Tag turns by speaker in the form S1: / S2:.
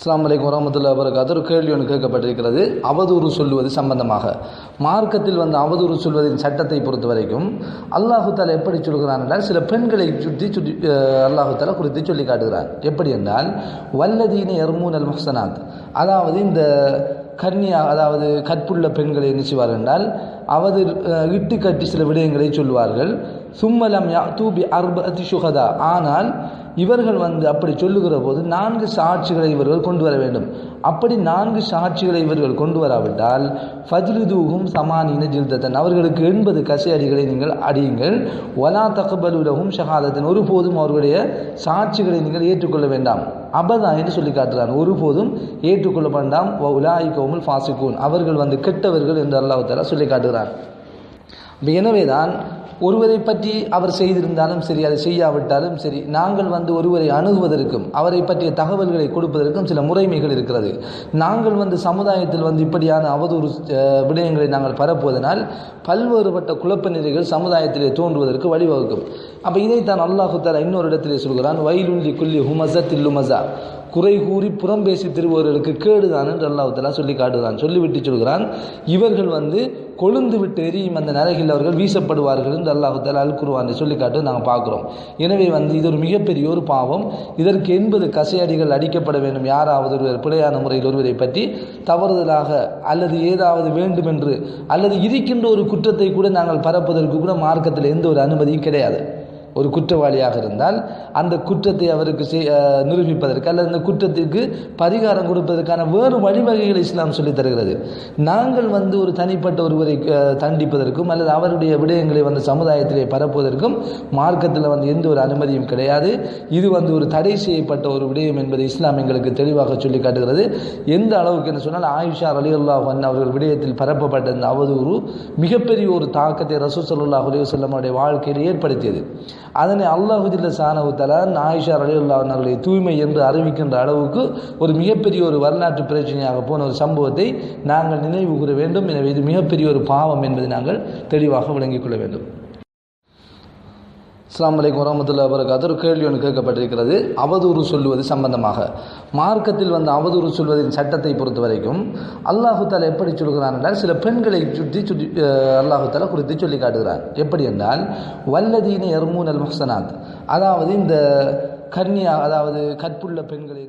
S1: அஸ்லாம் வலைக்கம் வரமத்துல்லா வரகாத்து ஒரு கேள்வி ஒன்று கேட்கப்பட்டிருக்கிறது. அவதூறு சொல்லுவது சம்பந்தமாக. மார்க்கத்தில் வந்து அவதூறு சொல்வதின் சட்டத்தை பொறுத்த வரைக்கும் அல்லாஹு தாலா எப்படி சொல்கிறான் என்றால் சில பெண்களை சுற்றி சுற்றி அஹ், அல்லாஹு தாலா குறித்து சொல்லி காட்டுகிறான். எப்படி என்றால் வல்லதீன எர்மூன் அல் முஹ்சனாத். அதாவது இந்த கன்னியா அதாவது கற்புள்ள பெண்களை என்ன செய்வார் என்றால் அவது இட்டு கட்டி சில விடயங்களை சொல்வார்கள். சும்மலம் யா தூபி அர்பதி சுகதா ஆனால் இவர்கள் வந்து அப்படி சொல்லுகிற போது நான்கு சாட்சிகளை இவர்கள் கொண்டு வர வேண்டும். அப்படி நான்கு சாட்சிகளை இவர்கள் கொண்டு வராவிட்டால் ஃபஜ்லிதூகும் சமானின ஜில்தத்தன். அவர்களுக்கு எண்பது கசையடிகளை நீங்கள் அடியுங்கள். ஒலா தகபலுலகும் ஷஹாதத்தன். ஒருபோதும் அவர்களுடைய சாட்சிகளை நீங்கள் ஏற்றுக்கொள்ள வேண்டாம். அபதா என்று சொல்லி காட்டுகிறான். ஒருபோதும் ஏற்றுக்கொள்ள வேண்டாம். உலாய் கவுமுல் ஃபாசிகூன். அவர்கள் வந்து கெட்டவர்கள் என்று அல்லாஹ் சொல்லி காட்டுகிறான். எனவேதான் ஒருவரை பற்றி அவர் செய்திருந்தாலும் சரி அதை செய்யாவிட்டாலும் சரி நாங்கள் வந்து ஒருவரை அணுகுவதற்கும் அவரை பற்றிய தகவல்களை கொடுப்பதற்கும் சில முறைமைகள் இருக்கிறது. நாங்கள் வந்து சமுதாயத்தில் வந்து இப்படியான அவதூறு விடயங்களை நாங்கள் பரப்புவதனால் பல்வேறுபட்ட குழப்ப நிலைகள் சமுதாயத்திலே தோன்றுவதற்கு வழிவகுக்கும். அப்போ இதைத்தான் அல்லாஹு தாலா இன்னொரு இடத்திலே சொல்கிறான் வயலுள்ளி குல்லி ஹுமச தில்லுமசா குறை கூறி புறம் பேசி திருபவர்களுக்கு கேடுதான் என்று அல்லாஹ் சொல்லி காட்டுகிறான் சொல்லிவிட்டு சொல்கிறான். இவர்கள் வந்து கொழுந்து விட்டு எரியும் அந்த நரகில் அவர்கள் வீசப்படுவார்கள் என்று அல்லாஹால தலா அல் குருவானை சொல்லி நாங்கள் பார்க்குறோம். எனவே வந்து இது ஒரு மிகப்பெரிய ஒரு பாவம். இதற்கு எண்பது கசையடிகள் அடிக்கப்பட வேண்டும். யாராவது ஒருவர் பிழையான முறையில் ஒருவரை பற்றி தவறுதலாக அல்லது ஏதாவது வேண்டும் என்று அல்லது இருக்கின்ற ஒரு குற்றத்தை கூட நாங்கள் பரப்புவதற்கு கூட மார்க்கத்தில் எந்த ஒரு அனுமதியும் கிடையாது. ஒரு குற்றவாளியாக இருந்தால் அந்த குற்றத்தை அவருக்கு செய்- நிரூபிப்பதற்கு அல்லது அந்த குற்றத்திற்கு பரிகாரம் கொடுப்பதற்கான வேறு வழிவகைகளை இஸ்லாம் சொல்லித் தருகிறது. நாங்கள் வந்து ஒரு தனிப்பட்ட ஒருவரை தண்டிப்பதற்கும் அல்லது அவருடைய விடயங்களை வந்து சமுதாயத்திலே பரப்புவதற்கும் மார்க்கத்தில் வந்து எந்த ஒரு அனுமதியும் கிடையாது. இது வந்து ஒரு தடை செய்யப்பட்ட ஒரு விடயம் என்பதை இஸ்லாம் எங்களுக்கு தெளிவாக சொல்லி காட்டுகிறது. எந்த அளவுக்கு என்று சொன்னால் ஆயிஷா அலி அவர்கள் விடயத்தில் பரப்பப்பட்ட இந்த அவதூறு மிகப்பெரிய ஒரு தாக்கத்தை ரசூல் சல்லாஹ் அலி அவருடைய வாழ்க்கையில் ஏற்படுத்தியது. அதனை அல்லாஹுதில்ல சானவுத்தலான் ஆயிஷா அலியுல்லா அவர்களை தூய்மை என்று அறிவிக்கின்ற அளவுக்கு ஒரு மிகப்பெரிய ஒரு வரலாற்று பிரச்சனையாக போன ஒரு சம்பவத்தை நாங்கள் நினைவு கூற வேண்டும். எனவே இது மிகப்பெரிய ஒரு பாவம் என்பதை நாங்கள் தெளிவாக விளங்கிக் கொள்ள வேண்டும். அஸ்லாம் வலைக்கம் வரமத்துல்லா வரகாத்து ஒரு கேள்வி ஒன்று கேட்கப்பட்டிருக்கிறது. அவதூறு சொல்லுவது சம்பந்தமாக. மார்க்கத்தில் வந்து அவதூறு சொல்வதின் சட்டத்தை பொறுத்த வரைக்கும் அல்லாஹு தாலா எப்படி சொல்கிறான் என்றால் சில பெண்களை சுற்றி சுற்றி அஹ், அல்லாஹு தாலா குறித்து சொல்லி காட்டுகிறான். எப்படி என்றால் வல்லதீன எர்மூன் அல் முஹ்சனாத். அதாவது இந்த கன்னியா அதாவது கற்புள்ள பெண்களை